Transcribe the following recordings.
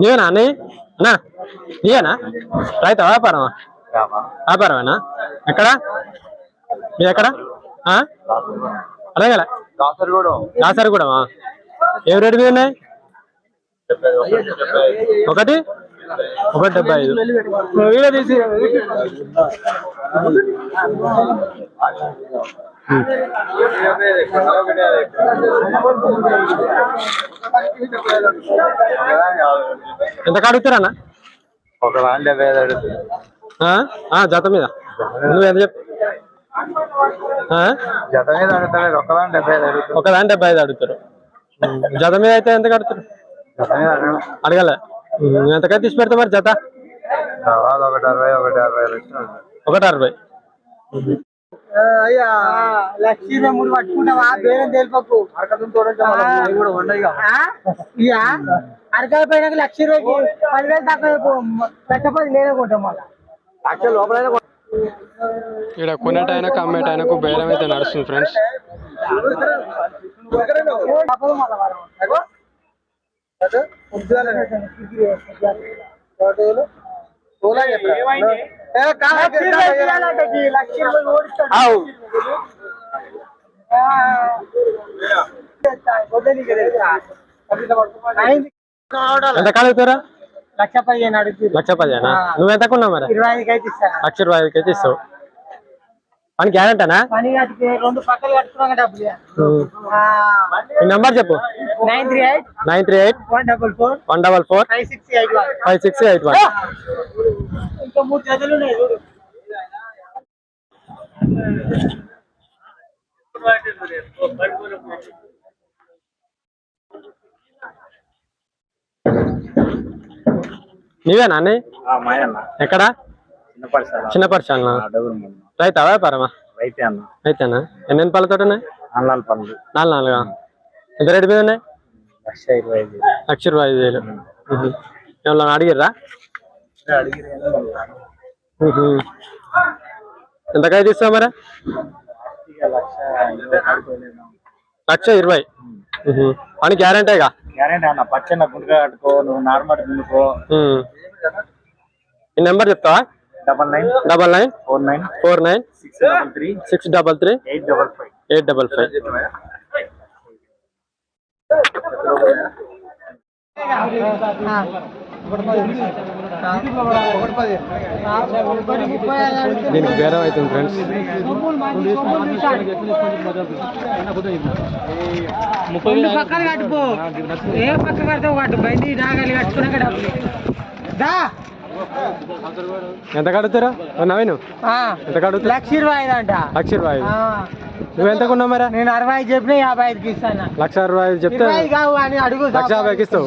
నీవేనా అన్నయ్య అన్నా నీవేనా? రైతా వ్యాపారమా? వ్యాపారమేనా? ఎక్కడ? మీ ఎక్కడ అడగల అదే కదా. దాసరిగూడమా ఏం రేటు మీద ఉన్నాయి? ఒకటి? ఒకటి డెబ్బై ఐదు. వీడియో తీసి ఎంత కాడుగుతారా అన్న? ఒక అడుగుతుంది? ఆ, జత మీద. నువ్వు ఎంత చెప్పు? జత మీద అడుగుతాడు ఒక దాని డెబ్బై ఐదు అడుగుతుంది ఒక దాని డెబ్బై ఐదు అడుగుతారు. జత మీద అయితే ఎంత కడుగుతారు? జత మీద అడగడం అడగలే? ఎంతకైతే తీసి పెడతా మరి జత? ఒకటి అరవై ఒకటి అరవై ఒకటి అరవై. అయ్యా. లక్ష్మీ మూడు పట్టుకుంటావా? బేరం తెలిపకు. ఇయ్యా? అరకాయ పైన లక్ష రూపాయలు పదివేలు తక్కువ పెట్టపది లేదనుకుంటాం మళ్ళా. ఇక్కడ కొనేటైనా అమ్మేటైనకు బేరం అయితే నడుస్తుంది ఫ్రెండ్స్. చెప్పరా? లక్ష. ఎంత కాలుగుతారా లక్ష పదిహేను అడుగుతుంది. లక్ష పదిహేనా? నువ్వు ఎంత కొన్నావు మరి? ఇరవై ఐదుకి అయితే లక్ష రూపాయలు అయితే ఇస్తావు. అని గ్యారంటీనా? పని రెండు పక్కలు కట్టుకున్నాక డబ్బులు ఈ నెంబర్ చెప్పు. Nine three eight nine three eight one double four one double four five six eight one. Five six eight one. ఇంకా మూడు జతలు ఉన్నాయి చూడు. నీవేనా అన్నయ్య? మాయన్న. ఎక్కడ? చిన్న పరిచయాలనా రైతా వ్యాపారమా? అన్న. అయితేనా ఎన్ని పళ్ళతో ఉన్నాయి అన్నాల పనులు నాలుగు నాలుగా? ఎంత రేటు మీద ఉన్నాయి? లక్ష ఇరవై ఐదు లక్ష ఇరవై ఐదు వేలు. ఏమన్నా అడిగిర్రా. ఎంతకాయ తీస్తావు మరి? లక్ష ఇరవై గ్యారంటీగా గ్యారెంటీ అన్న పచ్చన్న గుండెగా కట్టుకో నువ్వు నార్మల్ దున్నుకో ఉమ్. ఈ నెంబర్ చెప్తావా? Double nine. Double nine. Four nine. Four nine. Six double three. Six double three. Eight double five. Eight double five. దీనికి బేరం అవుతుంది ఫ్రెండ్స్ రెండు పక్కలు కట్టుకో. ఏ పక్క కడతావు కట్టు బండి నాగలి కట్టుకున్నాక డబ్బులు దా. ఎంత కడుగుతారా? నవీన్. ఆ, ఎంత కడుగుతా లక్ష ఇరవై ఐదు అంట. లక్ష ఇరవై ఐదు. నువ్వు ఎంత కొన్నావు మరి? నేను అరవై ఐదు చెప్పిన యాభై ఐదుకి ఇస్తాను. లక్ష అరవై ఐదు చెప్తే కావు అని అడుగు లక్ష యాభైకి ఇస్తావు.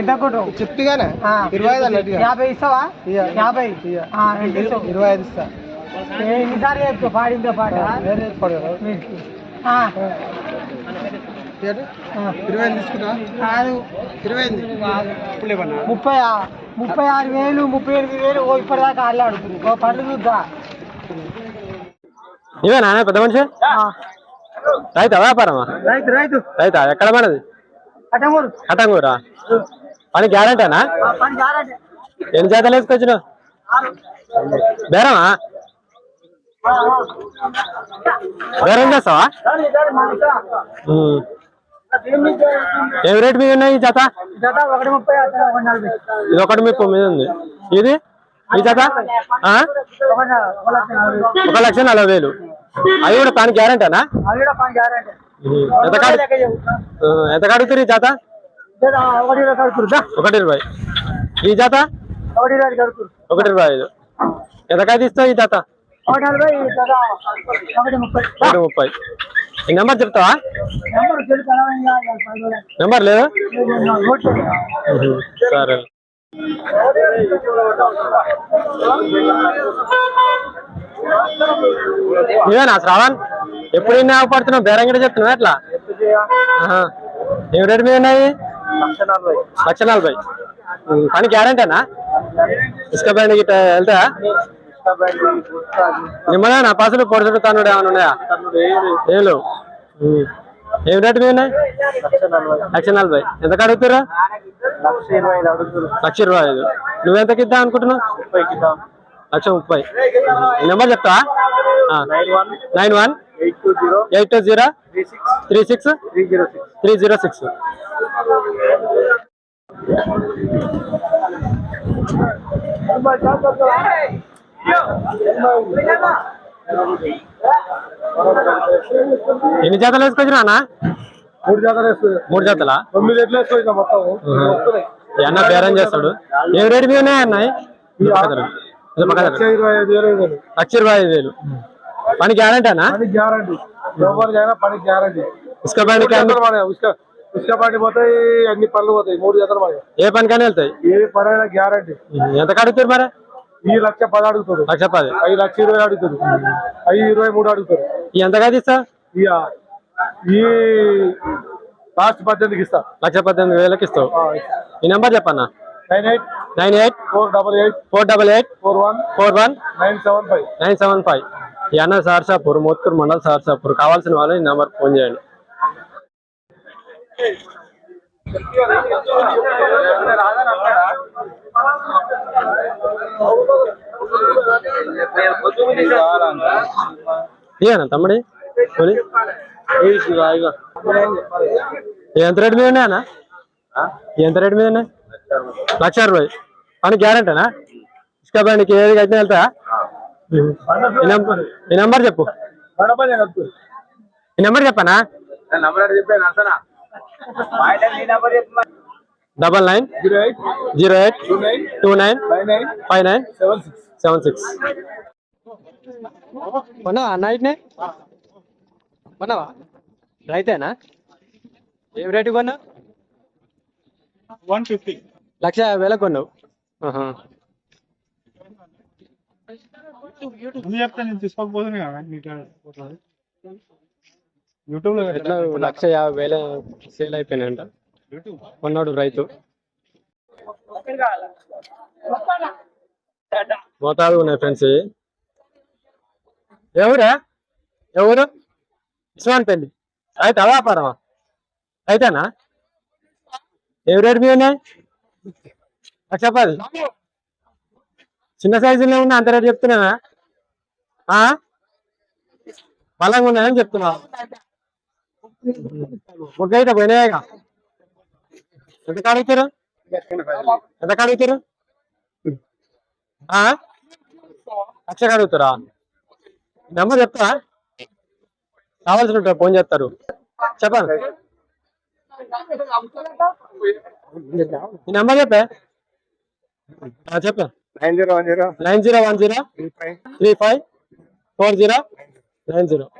ఎంత కొట్టు చెప్తేగానే ఆ, ఇరవై ఐదు. యాభై ఇస్తావా. యాభై. ఎంత? ఇరవై ఐదు ఇస్తా. ఎన్నిసార్లు పాడిందో పాట. ఇరవై ఐదు తీసుకుంటా? ముప్పై ముప్పై ఆరు వేలు ముప్పై ఎనిమిది వేలు ఓ ఇప్పటిదాకా ఓ పండ్లు చూద్దా? ఇవే నాన్న పెద్ద మనిషి? రైతా వ్యాపారమా? రైతు రైతు. రైతా ఎక్కడ మనది? కటంగూరా. పని గ్యారంటీనా? ఎన్ని జాతలు వేసుకొచ్చినావు? బేరమా? బేరం చేస్తావా. ఏం రేట్ మీద ఉన్నాయి ఈ జత? ఇది ఒకటి ముప్పై మీద ఉంది. ఇది? ఈ జత? ఒక లక్ష నలభై వేలు. అవి కూడా పని గ్యారంటీనా? ఎంత కడుగుతారు ఈ జత? ఒకటి ఇరవై ఈ జత? ఒకటి ఇరవై ఐదు ఎంతకాయ తీస్తావు ఈ జత? ఒకటి ముప్పై. ఈ నెంబర్ చెప్తావా? నెంబర్ లేదు? సరే నువ్వేనా శ్రావణ్? ఎప్పుడు ఆగపడుతున్నావు? బేరంగడ చెప్తున్నావు ఎట్లా? ఆహా. ఏం రేటు మీద ఉన్నాయి? లక్ష నలభై. పని గ్యారంటీనా? ఇసుక బండి గిట్ట వెళ్తా? నిమ్మగా నా పాసులు పొడుచుడు తన్నుడు ఏమైనా ఉన్నాయా? ఏం లేవు. ఏం రేటు మీ ఉన్నాయి? లక్ష నలభై. ఎంత అడుగుతారా లక్ష ఇరవై ఐదు అడుగుతున్నారు లక్ష ఇరవై ఐదు. నువ్వెంతకి ఇద్దాం అనుకుంటున్నావు? లక్ష ముప్పై. ఈ నెంబర్ చెప్తా nine one eight two zero three six three zero six. ఎన్ని జాతలు వేసుకొచ్చినా మూడు జాతర వేస్తుంది మూడు జాతలా తొమ్మిది ఎట్లు వేసుకొచ్చిన మొత్తం. అన్న బేరం చేస్తాడు. ఏం రేటు మీద ఉన్నాయి అన్నాయి లక్ష ఇరవై ఐదు వేలు. లక్ష ఇరవై ఐదు వేలు. పని గ్యారంటీ. అన్న పని గ్యారంటీ. ఎవరికి అయినా పని గ్యారంటీ ఇసుక బండి పోతాయి అన్ని పనులు పోతాయి. మూడు జతలు మన ఏ పనికైనా వెళ్తాయి? ఏ పని అయినా గ్యారంటీ ఎంత కడుగుతారు మరి? ఈ లక్ష పది అడుగుతారు. లక్ష పది. ఐదు లక్ష ఇరవై అడుగుతారు. ఐదు ఇరవై మూడు అడుగుతారు. ఈ ఎంతగా ఇస్తా? ఈ లాస్ట్ పద్దెనిమిదికి ఇస్తా. లక్ష పద్దెనిమిది వేలకి ఇస్తావు. ఈ నెంబర్ చెప్పన్నా? Nine eight nine eight four double eight four double eight four one four one nine seven five nine seven five. ఈ అన్న సార్సాపూర్ మోత్కూర్ మండల్ సార్సాపూర్. కావాల్సిన వాళ్ళు ఈ నెంబర్ ఫోన్ చేయండి. ఇదేనా తమ్ముడి? ఎంత రేటు మీద ఉన్నాయన్నా? ఎంత రేటు మీద ఉన్నాయి? లక్ష అరవై. పని గ్యారంటీనా? ఇసుక బండికి ఏది కట్టిన వెళ్తా? ఈ నెంబర్ చెప్పు. ఈ నెంబర్ చెప్పనా? Double nine zero eight zero eight two nine two nine nine nine five nine seven six. Seven six కొన్నావా నైట్నే? కొన్నావా? రైతేనా? ఏం రేటు కొన్నావు? One fifty. లక్ష యాభై వేలకు కొన్నావు. యూట్యూబ్లో ఎట్లా లక్ష యాభై వేల సేల్ అయిపోయినాయంట. కొన్నాడు రైతు. మోతాదు ఉన్నాయి ఫ్రెండ్స్. ఎవరా? ఎవరు? ఇస్మాన్ పెళ్ళి అయితే వ్యాపారమా? అయితేనా రేట్ మీద ఉన్నాయి? లక్ష పది చిన్న సైజులో ఉన్నా అంత రేటు చెప్తున్నానా? ఆ? బలంగా ఉన్నాయని చెప్తున్నా. ఒక అయితే పోయినాయిగా. ఎంత కాడుగుతారు ఎంత కాడుగుతారు ఆ? లక్ష కాడుగుతారా నెంబర్ చెప్తా. కావాల్సిన ఫోన్ చేస్తారు. చెప్పండి. నెంబర్ చెప్పే? చెప్పు. Nine zero one zero. Nine zero one zero. Three five. Four zero. Nine zero.